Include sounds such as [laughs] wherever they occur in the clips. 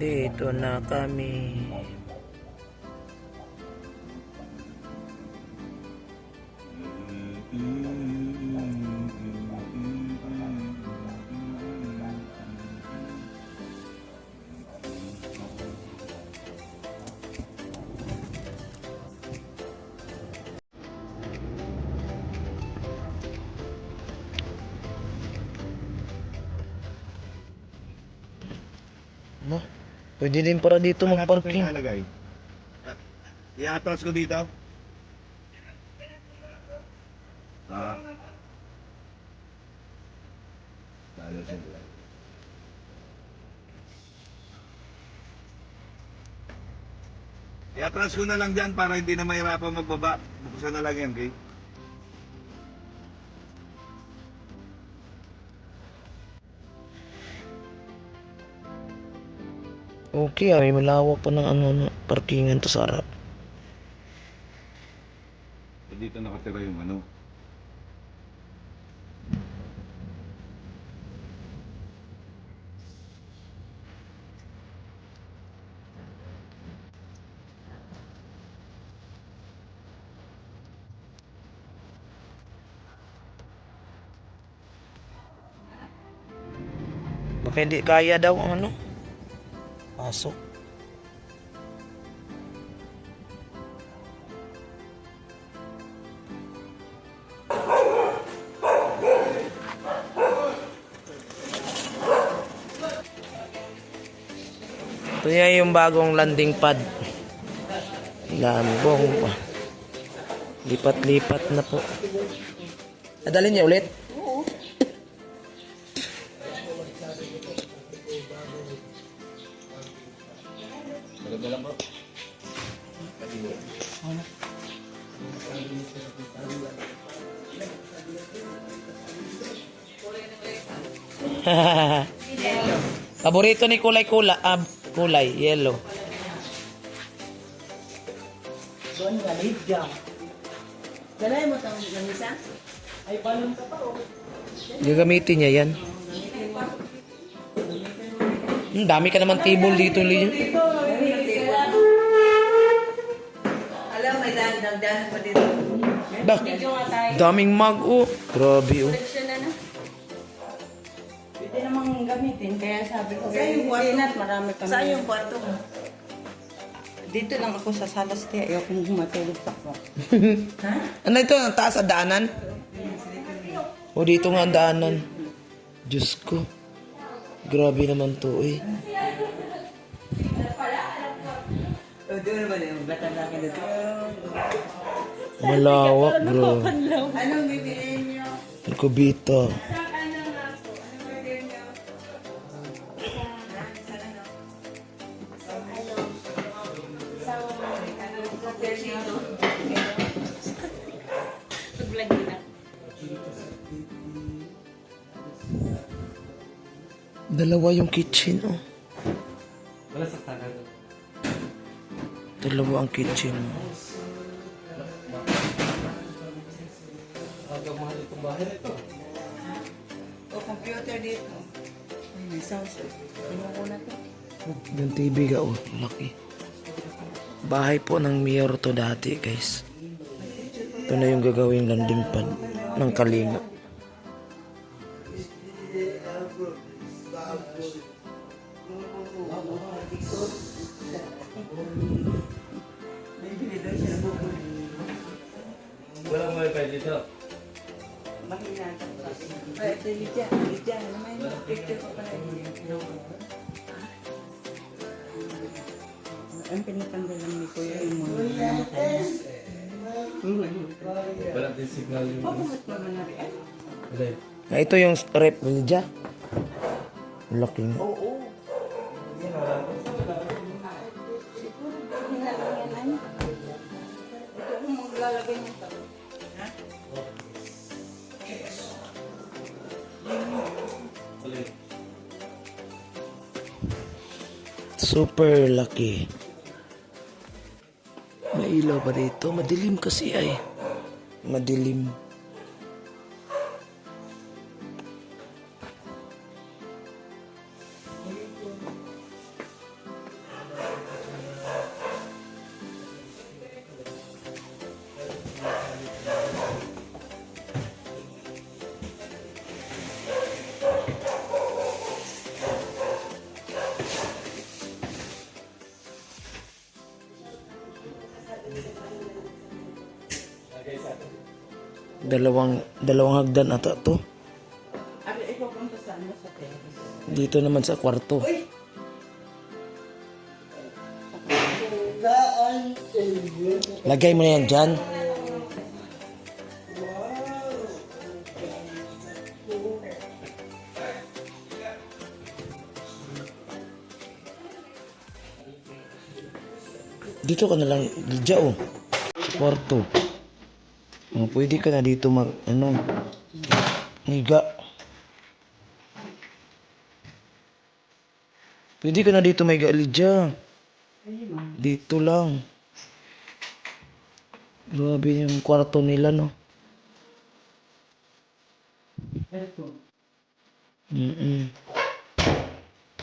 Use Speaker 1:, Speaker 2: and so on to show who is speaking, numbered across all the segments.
Speaker 1: Dito na kami. No? Pwede din para dito magparking.
Speaker 2: Nalagay. Ko dito. Ah. Lalo sila. I-atras ko na lang dyan para hindi na mahirapan magbaba. Buksan na lang yan, okay?
Speaker 1: Okay ah, may malawak pa ng ano, ano, parkingan to sa harap.
Speaker 2: Dito nakatira yung ano.
Speaker 1: Baka hindi kaya daw ang ano. Pasok. Ito yan yung bagong landing pad. Lambong pa. Lipat-lipat na po. Adalin niya ulit?
Speaker 2: Lang bro.
Speaker 1: Paborito ni kulay kula, ah, kulay yellow.
Speaker 3: Doon galit ka. Galay mo tang lamisa? Ay, balon ka pa oh.
Speaker 1: Gagamitin niya yan. Hmm, dami ka naman table dito, Lee.
Speaker 3: Dahil-dahil pa dito.
Speaker 1: Da, daming mag, oh. Grabe, oh.
Speaker 4: Pwede namang gamitin, kaya sabi ko,
Speaker 3: Saan yung kwarto?
Speaker 4: Inat, marami kami.
Speaker 3: Saan yung kwarto mo?
Speaker 4: Dito lang ako sa salas, tiya. Ayaw kong matulog pa ko. [laughs]
Speaker 3: Ha?
Speaker 1: Ano ito? Ang taas sa daanan? O dito nga ang daanan. Diyos ko. Grabe naman to, eh. Malawak, bro.
Speaker 3: Anong bibiliin niyo?
Speaker 1: Ang kubita. Dalawa yung kitchen, oh. Dalawa ang kitchen, oh.
Speaker 3: O, computer dito. Ay, may sounds. Tingnan ko na to.
Speaker 1: Yung TV ka, oh. Laki. Bahay po ng mayor to dati, guys. Ito na yung gagawing landing pad ng Kalinga.
Speaker 3: May
Speaker 2: Walang wifi dito.
Speaker 3: Mahina ka. Ay, ito yung Lydia. Lydia, ano may picture ko pala yun.
Speaker 4: Ang pinatanggalan ni Kuya yung mga na.
Speaker 2: Walang din signal yung...
Speaker 4: Bakit naman na rin?
Speaker 1: Ah, ito yung rep ni Ja. Laki nga.
Speaker 4: Ito
Speaker 1: Super laki. May ilaw pa dito. Madilim kasi ay. Madilim. Dalawang, dalawang hagdan ata to.
Speaker 4: Terrace?
Speaker 1: Dito naman sa kwarto. Lagay mo na yan dyan. Dito ka na lang, Lidya oh. Kwarto. Oh, pwede ka na dito mag, ano, higa. Pwede ka na dito may Lidya. Dito lang. Grabe yung kwarto nila, no?
Speaker 4: Ito.
Speaker 1: Mm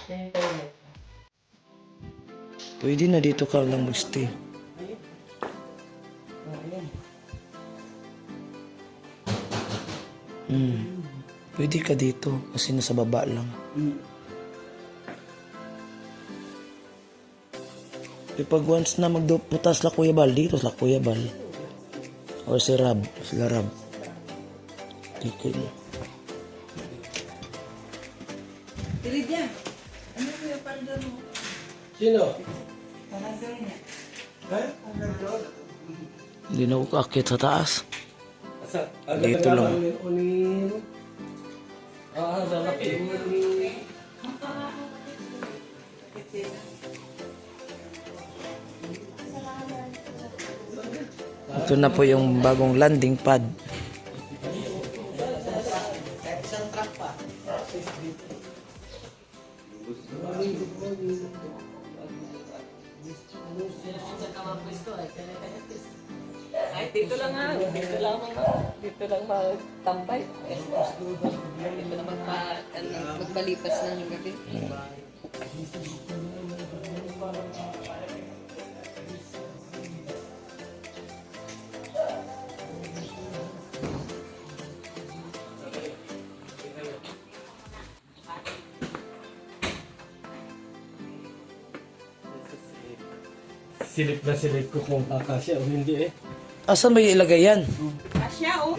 Speaker 4: toilet.
Speaker 1: Pwede na dito ka lang magstay. Mm. Pwede ka dito kasi nasa baba lang.
Speaker 4: Mm.
Speaker 1: E pag once na magputas la Kuya Bal, dito la Kuya Bal. Or si Rab, sila Rab. Dito na.
Speaker 4: Dili dyan. Ano yung pandor mo?
Speaker 3: Sino?
Speaker 4: Pandor niya.
Speaker 1: Hindi na ako kakit sa taas.
Speaker 3: Asa?
Speaker 1: Dito lang.
Speaker 3: Ah, sa laki.
Speaker 1: Ito na po yung bagong landing pad.
Speaker 4: Dito lang ha. Dito lang mga, dito lang magtambay. Dito lang magpa, ano, magbalipas ng gabi.
Speaker 3: Silip na silip ko kung kakasya o hindi eh.
Speaker 1: Asan ba ilagay yan?
Speaker 4: Asya, oh.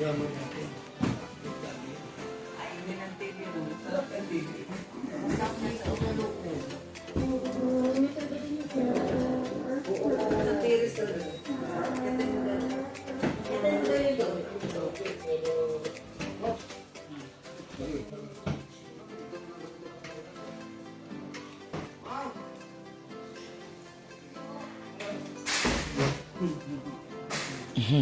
Speaker 3: Ito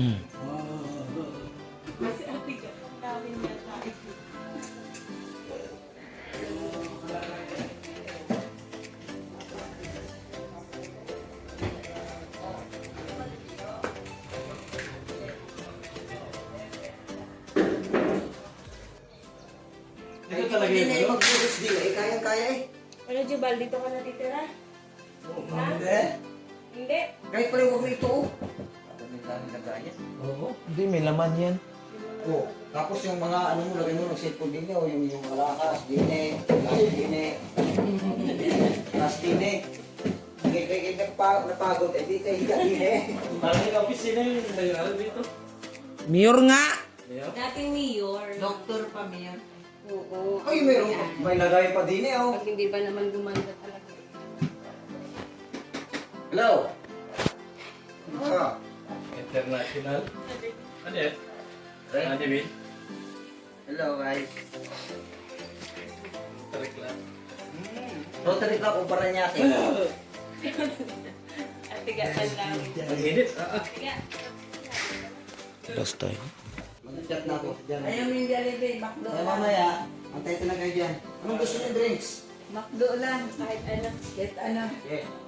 Speaker 3: talaga
Speaker 5: Hindi
Speaker 3: yun.
Speaker 5: na yung magpulis di eh. Kaya-kaya eh.
Speaker 6: Ano, Jubal, dito ka natitira?
Speaker 5: Hindi.
Speaker 6: Hindi.
Speaker 5: Kahit pala huwag nito oh. Ang daming lagayan.
Speaker 3: Oo.
Speaker 1: Hindi, may laman yan.
Speaker 5: Oh, tapos yung mga ano mo, lagay mo ng cellphone din o yung yung malakas, din eh, last din eh. Last din eh. Kaya kaya kaya nagpa- napagod, eh di kayo higa din eh.
Speaker 3: Parang yung opisina yun. May ano dito.
Speaker 1: Mayor nga!
Speaker 6: Dating mayor.
Speaker 4: Doktor pa miyan.
Speaker 6: Oo.
Speaker 5: Ay, meron, may lagay pa din eh oh.
Speaker 6: Pag hindi ba naman gumanda talaga.
Speaker 5: Hello? Ah,
Speaker 3: International. Ano yan? Ano yun?
Speaker 5: hello guys.
Speaker 3: Tarik lang.
Speaker 5: Rotary Club o Paranaque.
Speaker 6: At tigatan lang.
Speaker 3: Ang init. Ah, ah.
Speaker 1: Last time.
Speaker 5: Mag-chat na ako dyan.
Speaker 4: Ayaw mo yung Jollibee,
Speaker 5: Kaya
Speaker 4: lang.
Speaker 5: mamaya, antay ko na kayo dyan. Anong gusto niyo drinks?
Speaker 4: Macdo lang.
Speaker 6: Kahit ano.
Speaker 5: Kahit ano. Yeah.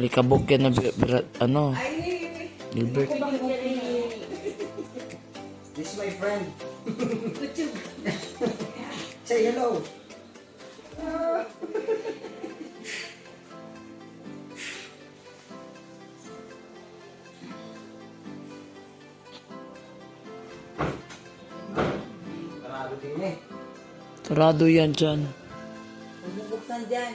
Speaker 1: Likabok yan na, bi- birat- ano, Gilbert.
Speaker 5: This is my friend. [laughs] Say hello. Parado din eh.
Speaker 1: Sarado yan dyan.
Speaker 4: bubuksan dyan.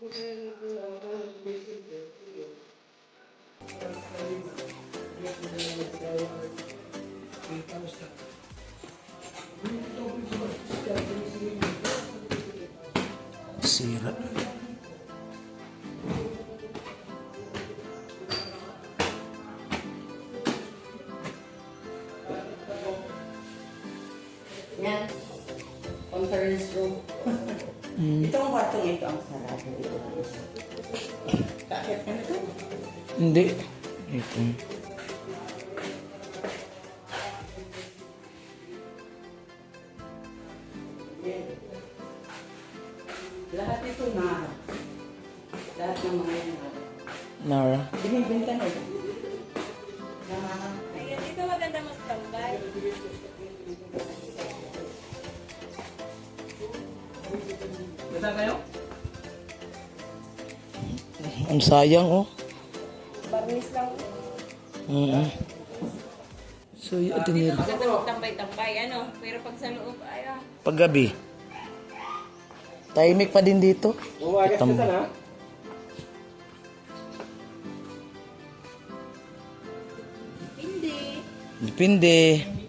Speaker 1: Sira.
Speaker 4: Yan. Conference room. [laughs] Ito ang kwartong ito ang sarado. Bakit ka na to?
Speaker 1: Hindi. Ito.
Speaker 4: Lahat ito na. Lahat ng mga yan.
Speaker 1: Nara.
Speaker 4: Binibenta na ito.
Speaker 6: Ayan, dito maganda magtambay.
Speaker 4: Ganda kayo?
Speaker 1: Ang sayang oh.
Speaker 6: Barnis lang.
Speaker 1: Mm So, yung tinir.
Speaker 6: Maganda magtambay-tambay, ano? Pero pag sa loob, ay ah.
Speaker 1: Paggabi. Tahimik pa din dito. Kitam-
Speaker 6: Hindi.
Speaker 1: Depende.
Speaker 6: Hindi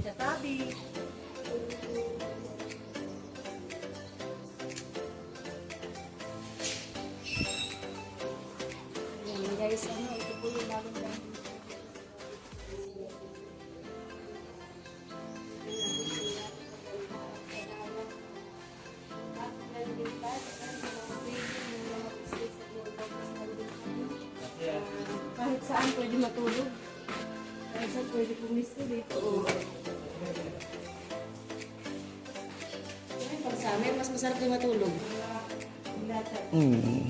Speaker 6: saan pwede matulog. Kahit saan pwede pumisto dito. Pag sa amin, mas masarap din matulog.
Speaker 1: Mm.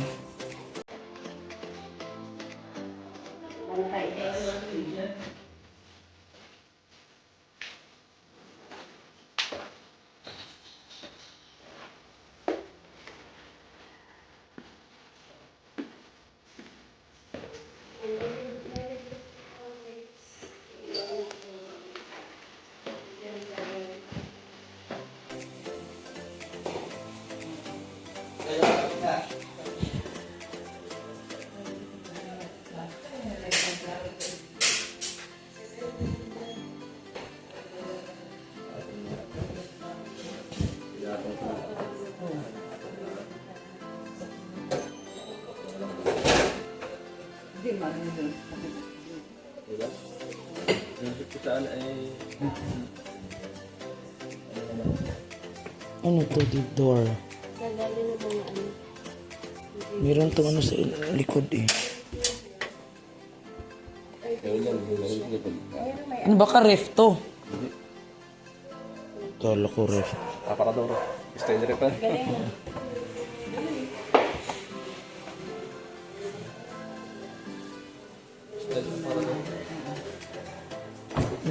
Speaker 1: Ano to, the door?
Speaker 6: Nagali ng mga ano.
Speaker 1: Meron tong ano sa likod eh. Ano baka ref to? Kala ko ref.
Speaker 3: Aparador. Stanley pa.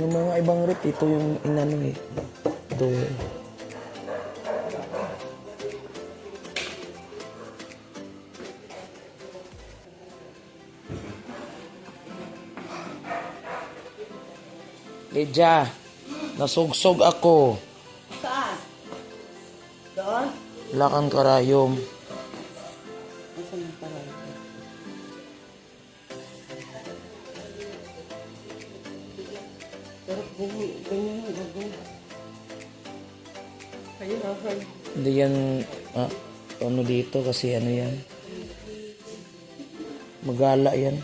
Speaker 1: Yung mga ibang ref, ito yung inano eh. Door. Lydia, nasugsog ako.
Speaker 4: Saan? Doon?
Speaker 1: Lakang karayom.
Speaker 4: Asan ang parang? Okay.
Speaker 1: Hindi yan, ah, ano dito kasi ano yan. Magala yan.